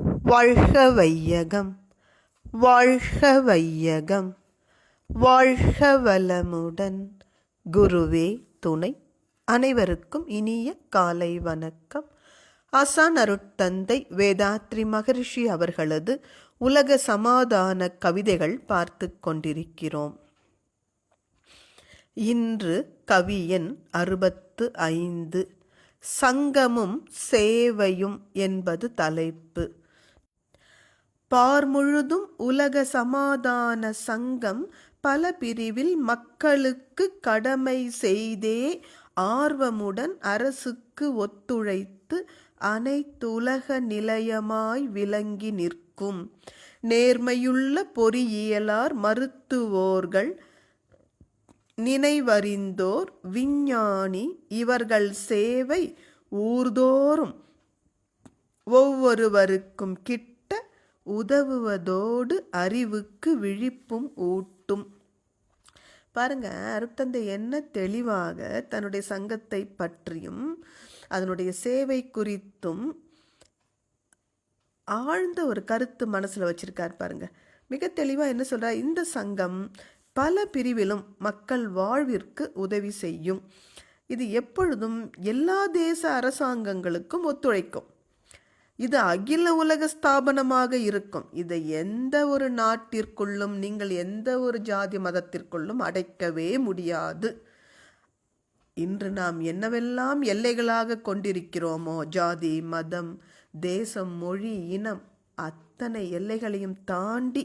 வாழ்க வையகம் வாழ்க வையகம் வாழ்க வளமுடன். குருவே துணை அனைவருக்கும் இனிய காலை வணக்கம். ஆசான் அருட்தந்தை வேதாத்ரி மகரிஷி அவர்களது உலக சமாதான கவிதைகள் பார்த்து கொண்டிருக்கிறோம். இன்று கவியன் அறுபத்து ஐந்து சங்கமும் சேவையும் என்பது தலைப்பு. பார்முழுதும் உலக சமாதான சங்கம் பல பிரிவில் மக்களுக்கு கடமை செய்தே ஆர்வமுடன் அரசுக்கு ஒத்துழைத்து அனைத்துலக நிலையமாய் விளங்கி நிற்கும். நேர்மையுள்ள பொறியியலார் மருத்துவோர்கள் நினைவறிந்தோர் விஞ்ஞானி இவர்கள் சேவை ஊர்தோறும் ஒவ்வொருவருக்கும் கிட்ட உதவுவதோடு அறிவுக்கு விழிப்பும் ஊட்டும். பாருங்க அருட்தந்தை என்ன தெளிவாக தன்னுடைய சங்கத்தை பற்றியும் அதனுடைய சேவை குறித்தும் ஆழ்ந்த ஒரு கருத்து மனசில் வச்சிருக்கார் பாருங்க. மிக தெளிவாக என்ன சொல்கிறார் இந்த சங்கம் பல பிரிவிலும் மக்கள் வாழ்விற்கு உதவி செய்யும். இது எப்பொழுதும் எல்லா தேச அரசாங்கங்களுக்கும் ஒத்துழைக்கும். இது அகில உலக ஸ்தாபனமாக இருக்கும். இதை எந்த ஒரு நாட்டிற்குள்ளும் நீங்கள் எந்த ஒரு ஜாதி மதத்திற்குள்ளும் அடைக்கவே முடியாது. இன்று நாம் என்னவெல்லாம் எல்லைகளாக கொண்டிருக்கிறோமோ ஜாதி மதம் தேசம் மொழி இனம் அத்தனை எல்லைகளையும் தாண்டி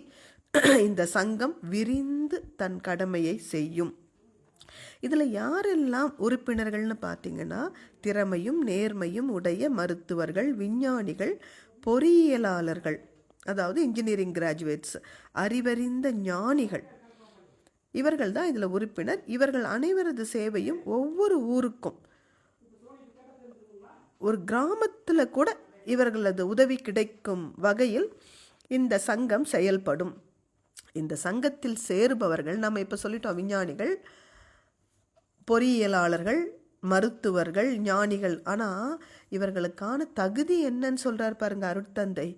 இந்த சங்கம் விரிந்து தன் கடமையை செய்யும். இதில் யாரெல்லாம் உறுப்பினர்கள்னு பார்த்தீங்கன்னா திறமையும் நேர்மையும் உடைய மருத்துவர்கள் விஞ்ஞானிகள் பொறியியலாளர்கள் அதாவது இன்ஜினியரிங் கிராஜுவேட்ஸ் அறிவறிந்த ஞானிகள். இவர்கள் தான் இதில் உறுப்பினர். இவர்கள் அனைவரது சேவையும் ஒவ்வொரு ஊருக்கும். ஒரு கிராமத்தில் கூட இவர்களது உதவி கிடைக்கும் வகையில் இந்த சங்கம் செயல்படும். இந்த சங்கத்தில் சேருபவர்கள் நம்ம இப்போ சொல்லிட்டோம் விஞ்ஞானிகள் பொறியியலாளர்கள் மருத்துவர்கள் ஞானிகள். ஆனால் இவர்களுக்கான தகுதி என்னன்னு சொல்கிறார் பாருங்க அருட்தந்தை.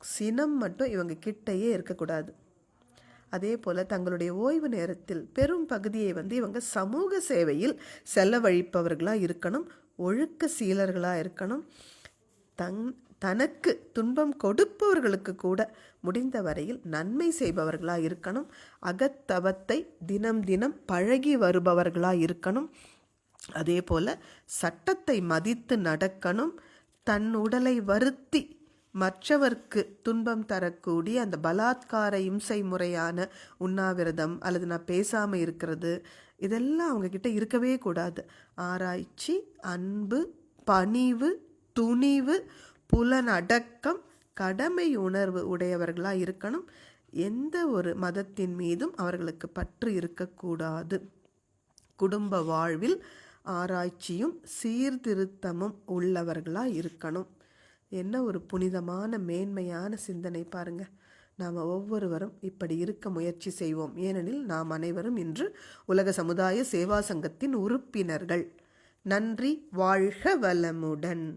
சினம் மட்டும் இவங்க கிட்டையே இருக்கக்கூடாது. அதே போல் தங்களுடைய ஓய்வு நேரத்தில் பெரும் பகுதியை வந்து இவங்க சமூக சேவையில் செலவழிப்பவர்களாக இருக்கணும் ஒழுக்க சீலர்களாக இருக்கணும். தங் தனக்கு துன்பம் கொடுப்பவர்களுக்கு கூட முடிந்த வரையில் நன்மை செய்பவர்களாக இருக்கணும். அகத்தவத்தை தினம் தினம் பழகி வருபவர்களாக இருக்கணும். அதே போல் சட்டத்தை மதித்து நடக்கணும். தன் உடலை வருத்தி மற்றவர்க்கு துன்பம் தரக்கூடிய அந்த பலாத்கார இம்சை முறையான உண்ணாவிரதம் அல்லது நான் பேசாமல் இருக்கிறது இதெல்லாம் அவங்கக்கிட்ட இருக்கவே கூடாது. ஆராய்ச்சி அன்பு பணிவு துணிவு புலனடக்கம் கடமை உணர்வு உடையவர்களாக இருக்கணும். எந்த ஒரு மதத்தின் மீதும் அவர்களுக்கு பற்று இருக்கக்கூடாது. குடும்ப வாழ்வில் ஆராய்ச்சியும் சீர்திருத்தமும் உள்ளவர்களாக இருக்கணும். என்ன ஒரு புனிதமான மேன்மையான சிந்தனை பாருங்க. நாம் ஒவ்வொருவரும் இப்படி இருக்க முயற்சி செய்வோம். ஏனெனில் நாம் அனைவரும் இன்று உலக சமுதாய சேவா சங்கத்தின் உறுப்பினர்கள். நன்றி வாழ்க வளமுடன்.